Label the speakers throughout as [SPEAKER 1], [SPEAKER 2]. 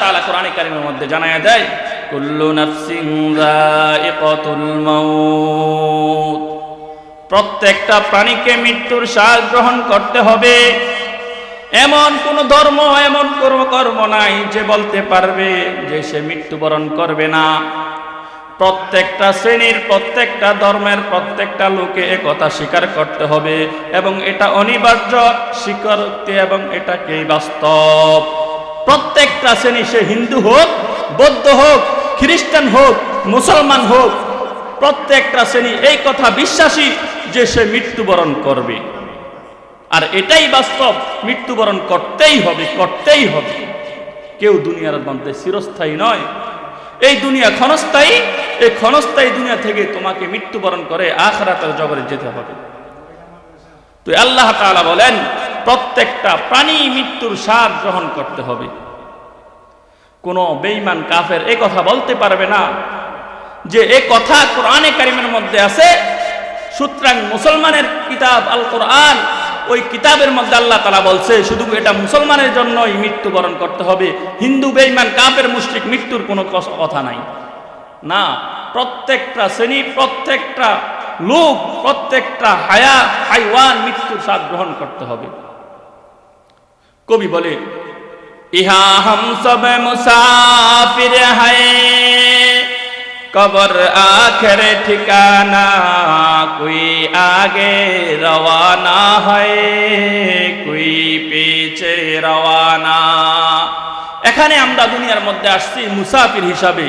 [SPEAKER 1] তাআলা কোরআনে কারিমের মধ্যে জানায়া দেয়, কুল্লু নাফসিন যায়িকাতুল মাউত। প্রত্যেকটা প্রাণীকে মৃত্যুর স্বাদ গ্রহণ করতে হবে। এমন কোন ধর্ম, এমন কোন কর্ম নাই যে বলতে পারবে যে সে মৃত্যুবরণ করবে না। প্রত্যেকটা শ্রেণির, প্রত্যেকটা ধর্মের, প্রত্যেকটা লোকে একথা স্বীকার করতে হবে এবং এটা অনিবার্য স্বীকারোক্তি এবং এটাকেই বাস্তব। প্রত্যেকটা শ্রেণি, সে হিন্দু হোক, বৌদ্ধ হোক, খ্রিস্টান হোক, মুসলমান হোক, প্রত্যেকটা শ্রেণি এই কথা বিশ্বাসী যে সে মৃত্যুবরণ করবে। আর এটাই বাস্তব, মৃত্যুবরণ করতেই হবে করতেই হবে। কেউ দুনিয়ার মধ্যে চিরস্থায়ী নয়। এই দুনিয়া ক্ষণস্থায়ী, এই ক্ষণস্থায়ী দুনিয়া থেকে তোমাকে মৃত্যুবরণ করে আখরাতের জগরে যেতে হবে। তো আল্লাহ তাআলা বলেন, প্রত্যেকটা প্রাণী মৃত্যুর স্বাদ গ্রহণ করতে হবে। কোনো বেঈমান কাফের এ কথা বলতে পারবে না। যে এ কথা কোরআনে কারিমের মধ্যে আছে, সুতরাং মুসলমানের কিতাব আল কোরআন ওই কিতাবের মধ্যে আল্লাহ তালা বলছে, শুধু এটা মুসলমানের জন্যই মৃত্যুবরণ করতে হবে। হিন্দু বেঈমান কাপের মুশরিক মৃত্যুর কোনো কথা নাই। না, প্রত্যেকটা শ্রেণি, প্রত্যেকটা লোক, প্রত্যেকটা হায়া, হাইওয়ান মৃত্যুর স্বাদ গ্রহণ করতে হবে। কবি বলে ইহা হম সব মুসাফির हैं কবর আখের ঠিকানা কুই আগে রওয়ানা হয়, কুই পিছে রওয়ানা। এখানে আমরা দুনিয়ার মধ্যে আসছি মুসাফির হিসাবে।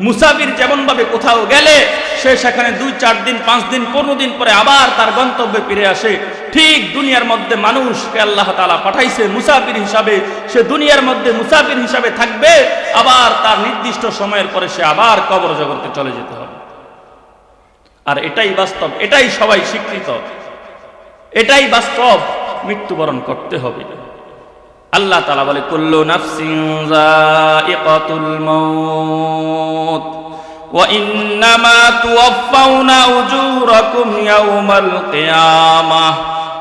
[SPEAKER 1] মুসাফির যেমন ভাবে কোথাও গেলে, সে সেখানে দুই, চার দিন, পাঁচ দিন, পনেরো দিন পরে আবার তার গন্তব্যে ফিরে আসে। ঠিক দুনিয়ার মধ্যে মানুষকে আল্লাহ তালা পাঠাইছে মুসাফির হিসাবে। সে দুনিয়ার মধ্যে মুসাফির হিসাবে থাকবে, আবার তার নির্দিষ্ট সময়ের পরে সে আবার কবর জগতে চলে যেতে হবে। আর এটাই বাস্তব, এটাই সবাই স্বীকৃত। এটাই বাস্তব, মৃত্যুবরণ করতে হবে। আল্লাহ তালা বলে কুল্লু নাফসিন যায়িকাতুল মাউত وإنما توفون أجوركم يوم القيامة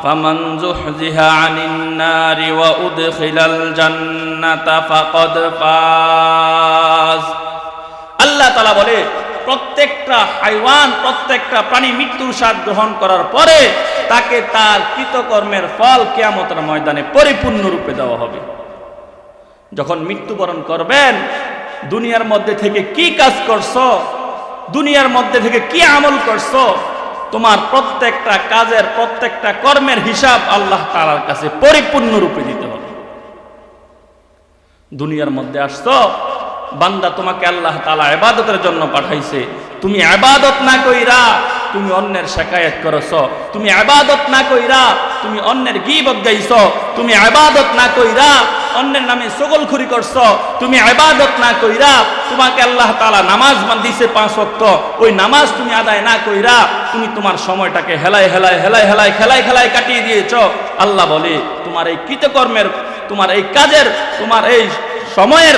[SPEAKER 1] فمن زحزح عن النار وأدخل الجنة فقد فاز আল্লাহ তালা বলে প্রত্যেকটা হাইওয়ান, প্রত্যেকটা প্রাণী মৃত্যুর স্বাদ গ্রহণ করার পরে তাকে তার কৃতকর্মের ফল কেয়ামতের ময়দানে পরিপূর্ণরূপে দেওয়া হবে। যখন মৃত্যুবরণ করবেন, দুনিয়ার মধ্যে থেকে কি কাজ করছ, দুনিয়ার মধ্যে থেকে কি আমল করছ, তোমার প্রত্যেকটা কাজের, প্রত্যেকটা কর্মের হিসাব আল্লাহ তালার কাছে পরিপূর্ণরূপে দিতে হবে। দুনিয়ার মধ্যে আসছো বান্দা তোমাকে আল্লাহ তালা এবাদতের জন্য পাঠাইছে। তুমি আবাদত না কইরা তুমি অন্যের শেখায়ত করছ। তুমি আবাদত না কইরা তুমি অন্যের গিবত গাইছ। তুমি আবাদত না কইরা অন্যের নামে সগলখুরি করছ। তুমি আবাদত না কইরা তোমাকে আল্লাহ তালা নামাজ দিছে পাঁচ ওয়াক্ত। ওই নামাজ তুমি আদায় না কইরা তুমি তোমার সময়টাকে হেলায় হেলায় হেলায় হেলায় খেলায় খেলায় কাটিয়ে দিয়েছ। আল্লাহ বলে, তোমার এই কৃতকর্মের, তোমার এই কাজের, তোমার এই সময়ের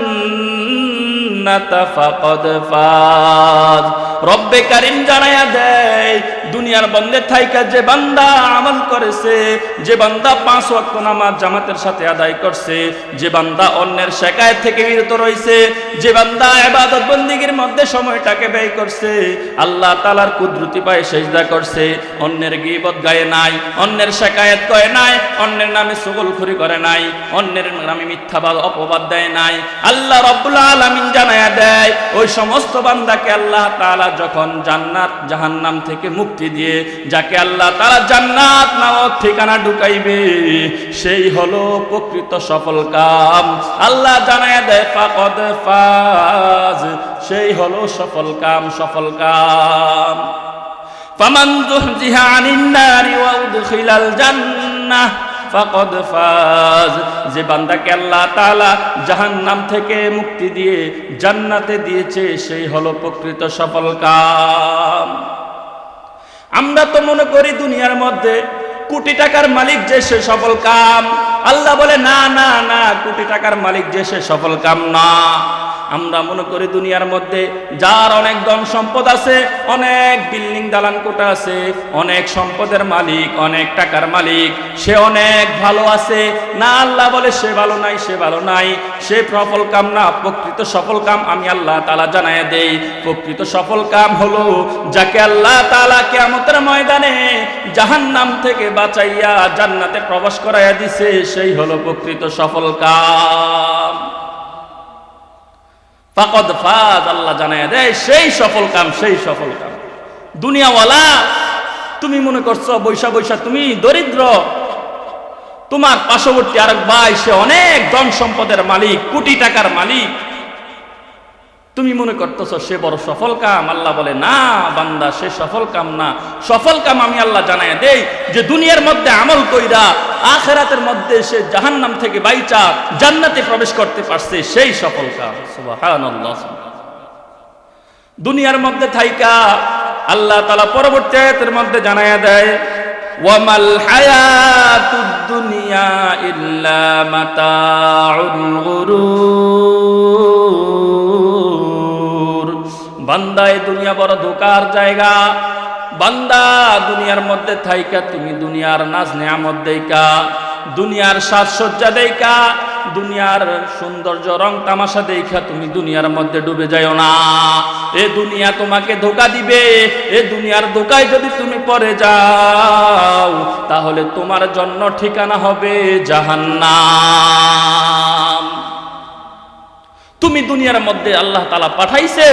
[SPEAKER 1] ফাকাদ ফাজ। রব্বে কারীম জানায়া দেয় দুনিয়ার বন্দে থাইকা যে বান্দা আমল করেছে, যে বান্দা পাঁচ ওয়াক্ত নামাজ জামাতের সাথে আদায় করছে, যে বান্দা অন্যের শেখায় থেকে বিরত রয়েছে যে বান্দা এবাদত বন্দিগির মধ্যে সময়টাকে ব্যয় করছে, আল্লাহ তালার কুদরতি পায়ে সেজদা করছে, অন্যের গিবত গায়ে নাই, অন্যের শেখায়ত করে নাই, অন্যের নামে সুগলখুরি করে নাই, অন্যের নামে মিথ্যাবাদ অপবাদ দেয় নাই, আল্লাহ রব্বুল আলামিন জানায়া দেয়, ওই সমস্ত বান্দাকে আল্লাহ তাআলা যখন জান্নাত জাহান্নাম থেকে মুক্তি দিয়ে যাকে আল্লাহ তাআলা জান্নাত নামক ঠিকানা ঢুকাইবে, সেই হলো প্রকৃত সফল কাম। আল্লাহ জানায়া দেয়, ফাকদ ফাজ সেই হলো সফল কাম সফল কাম। যুহজিহা আনিন নারি ওয়া উদখিলাল জান্নাহ ফাকদ ফাজ যে বান্দাকে আল্লাহ তাআলা জাহান্নাম থেকে মুক্তি দিয়ে জান্নাতে দিয়েছে, সেই হলো প্রকৃত সফল কাম। আমরা তো মনে করি দুনিয়ার মধ্যে কোটি টাকার মালিক যে সে সফল কাম। আল্লাহ বলে, না না না, কোটি টাকার মালিক যে সে সফল কাম না। আমরা মনে করি দুনিয়ার মধ্যে যার অনেক ধন সম্পদ আছে, অনেক বিল্ডিং দালান কোটা আছে, অনেক সম্পদের মালিক, অনেক টাকার মালিক, সে অনেক ভালো আছে। না আল্লাহ বলে সে ভালো নাই, সে ভালো নাই। সে সফল কাম না, প্রকৃত সফল কাম আমি আল্লাহ তালা জানায় দেই। প্রকৃত সফল কাম হলো যাকে আল্লাহ তালা কেমতের ময়দানে জাহান্নাম থেকে বাঁচাইয়া জান্নাতে প্রবেশ করাইয়া দিছে, সেই হলো প্রকৃত সফল কাম। ফাকদ ফাজ আল্লাহ জানায় দেয়, সেই সফল কাম, সেই সফল কাম। দুনিয়াওয়ালা, তুমি মনে করছ, বৈশা বৈশা, তুমি দরিদ্র। তোমার পার্শ্ববর্তী আরেক ভাই, সে অনেক ধন সম্পদের মালিক, কোটি টাকার মালিক। তুমি মনে করতেছ সে বড় সফল কাম? আল্লাহ বলে, না, বান্দা, সে সফল কাম না। সফল কাম আমি আল্লাহ জানাই দেই যে দুনিয়ার মধ্যে আমল কইরা আখেরাতের মধ্যে সে জাহান্নাম থেকে বাইচা জান্নাতে প্রবেশ করতে পারছে সেই সফল কাম। দুনিয়ার মধ্যে থাইকা আল্লাহ তালা পরবর্তী আয়াতের মধ্যে জানায়া দেয়, ওয়ামাল হায়াতুদ দুনিয়া ইল্লা মাতাউল গুরুর বান্দা এই দুনিয়া বড় ধোকার জায়গা। বান্দা দুনিয়ার মধ্যে থাইকা, তুমি দুনিয়ার নাচ নেয়ামত দেইকা। দুনিয়ার সাজসজ্জা দেইকা, দুনিয়ার সৌন্দর্য রং তামাশা দেখা তুমি দুনিয়ার মধ্যে ডুবে যাও না। এ দুনিয়া তোমাকে ধোকা দিবে, এ দুনিয়ার ধোকায় যদি তুমি পরে যাও, তাহলে তোমার জন্য ঠিকানা হবে জাহান্নাম। তুমি দুনিয়ার মধ্যে আল্লাহ তালা পাঠাইছে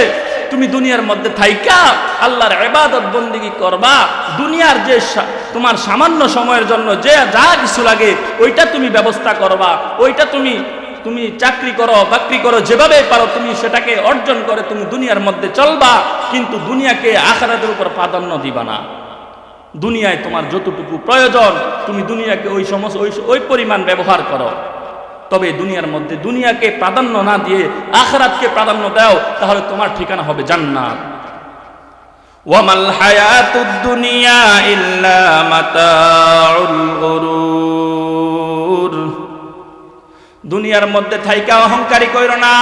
[SPEAKER 1] তুমি দুনিয়ার মধ্যে থাইকা, আল্লাহর এবাদত বন্দিগি করবা। দুনিয়ার যে তোমার সামান্য সময়ের জন্য যে যা কিছু লাগে, ওইটা তুমি ব্যবস্থা করবা। ওইটা তুমি তুমি চাকরি করো, বাকরি করো যেভাবে পারো তুমি সেটাকে অর্জন করে তুমি দুনিয়ার মধ্যে চলবা। কিন্তু দুনিয়াকে আখারাতের উপর প্রাধান্য দিবা না। দুনিয়ায় তোমার যতটুকু প্রয়োজন, তুমি দুনিয়াকে ওই সমস্ত, ওই ওই পরিমাণ ব্যবহার করো। তবে দুনিয়ার মধ্যে দুনিয়াকে প্রাধান্য না দিয়ে আখরাতকে প্রাধান্য দাও, তাহলে তোমার ঠিকানা হবে জান্নাত। ওয়ামাল হায়াতুদ দুনিয়া ইল্লা মাতাউল গুরুর দুনিয়ার মধ্যে থাইকা অহংকারী কইরো না।